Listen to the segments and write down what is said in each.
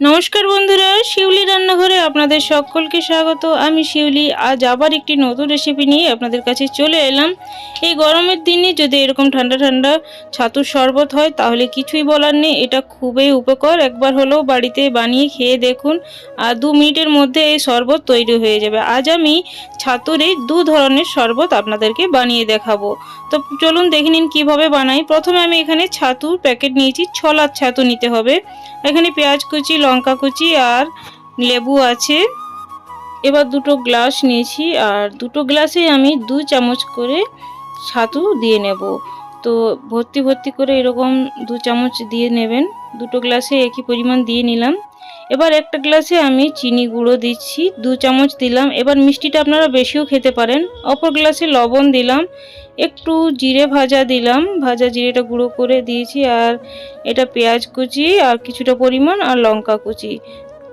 নমস্কার বন্ধুরা, শিউলি রান্নাঘরে আপনাদের সকলকে স্বাগত। আমি শিউলি, আজ আবার একটি নতুন রেসিপি নিয়ে আপনাদের কাছে চলে এলাম। এই গরমের দিনে যদি এরকম ঠান্ডা ঠান্ডা ছাতুর শরবত হয়, তাহলে কিছুই বলার নেই। এটা খুবই উপকার। একবার হলেও বাড়িতে বানিয়ে খেয়ে দেখুন, আর দু মিনিটের মধ্যে এই শরবত তৈরি হয়ে যাবে। আজ আমি ছাতুরে দু ধরনের শরবত আপনাদেরকে বানিয়ে দেখাবো। তো চলুন দেখে নিন কীভাবে বানাই। প্রথমে আমি এখানে ছাতুর প্যাকেট নিয়েছি। ছলার ছাতু নিতে হবে। এখানে পেঁয়াজ কুচি লঙ্কা কুচি আর লেবু আছে। এবার দুটো গ্লাস নিয়েছি আর দুটো গ্লাসে আমি দু চামচ করে ছাতু দিয়ে নেব। তো ভর্তি ভর্তি করে এরকম দু চামচ দিয়ে নেবেন। দুটো গ্লাসে একই পরিমাণ দিয়ে নিলাম। এবার একটা গ্লাসে আমি চিনি গুঁড়ো দিচ্ছি, দু চামচ দিলাম। এবার মিষ্টিটা আপনারা বেশিও খেতে পারেন। অপর গ্লাসে লবণ দিলাম, একটু জিরে ভাজা দিলাম। ভাজা জিরেটা গুঁড়ো করে দিয়েছি, আর এটা পেঁয়াজ কুচি, আর কিছুটা পরিমাণ, আর লঙ্কা কুচি।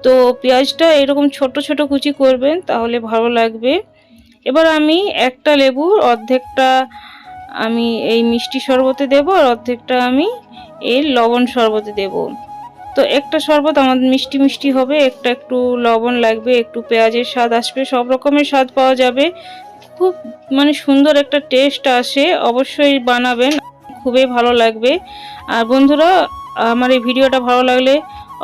তো পেঁয়াজটা এরকম ছোট ছোট কুচি করবেন, তাহলে ভালো লাগবে। এবার আমি একটা লেবুর অর্ধেকটা আমি এই মিষ্টি শরবতে দেব, আর অর্ধেকটা আমি এই লবণ শরবতে দেব। তো একটা শরবত আমাদের মিষ্টি মিষ্টি হবে, একটা একটু লবণ লাগবে, একটু পেঁয়াজের স্বাদ আসবে, সব রকমের স্বাদ পাওয়া যাবে। খুব মানে সুন্দর একটা টেস্ট আসে, অবশ্যই বানাবেন, খুবই ভালো লাগবে। আর বন্ধুরা, আমার এই ভিডিওটা ভালো লাগলে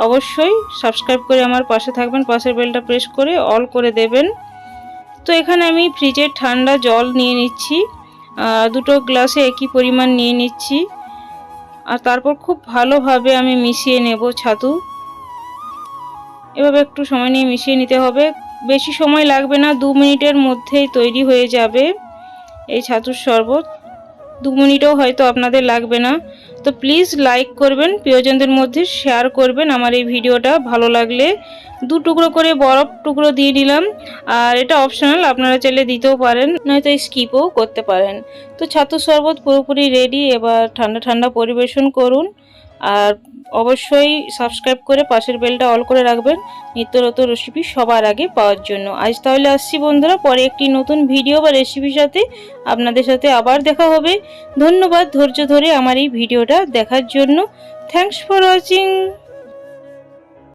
অবশ্যই সাবস্ক্রাইব করে আমার পাশে থাকবেন, পাশের বেলটা প্রেস করে অল করে দেবেন। তো এখানে আমি ফ্রিজের ঠান্ডা জল নিয়ে নিচ্ছি দুটো গ্লাসে একই পরিমাণ নিয়ে নিচ্ছি। আর তারপর খুব ভালোভাবে আমি মিশিয়ে নেব ছাতু। এভাবে একটু সময় নিয়ে মিশিয়ে নিতে হবে। বেশি সময় লাগবে না, দু মিনিটের মধ্যেই তৈরি হয়ে যাবে এই ছাতুর শরবত। দু মিনিটও হয়তো আপনাদের লাগবে না। তো প্লিজ লাইক করবেন, প্রিয়জনদের মধ্যে শেয়ার করবেন আমার এই ভিডিওটা, ভালো লাগলে। দু টুকরো করে বরফ টুকরো দিয়ে দিলাম, আর এটা অপশনাল আপনারা চাইলে দিতেও পারেন, নয়তো স্কিপও করতে পারেন। তো ছাতু শরবত পুরোপুরি রেডি এবার ঠান্ডা ঠান্ডা পরিবেশন করুন, আর অবশ্যই সাবস্ক্রাইব করে পাশের বেলটা অল করে রাখবেন। নিত্য নতুন রেসিপি সবার আগে পাওয়ার জন্য। আজ তাহলে আসছি বন্ধুরা, পরে একটি নতুন ভিডিও বা রেসিপির সাথে আপনাদের সাথে আবার দেখা হবে। ধন্যবাদ ধৈর্য ধরে আমার এই ভিডিওটা দেখার জন্য। Thanks for watching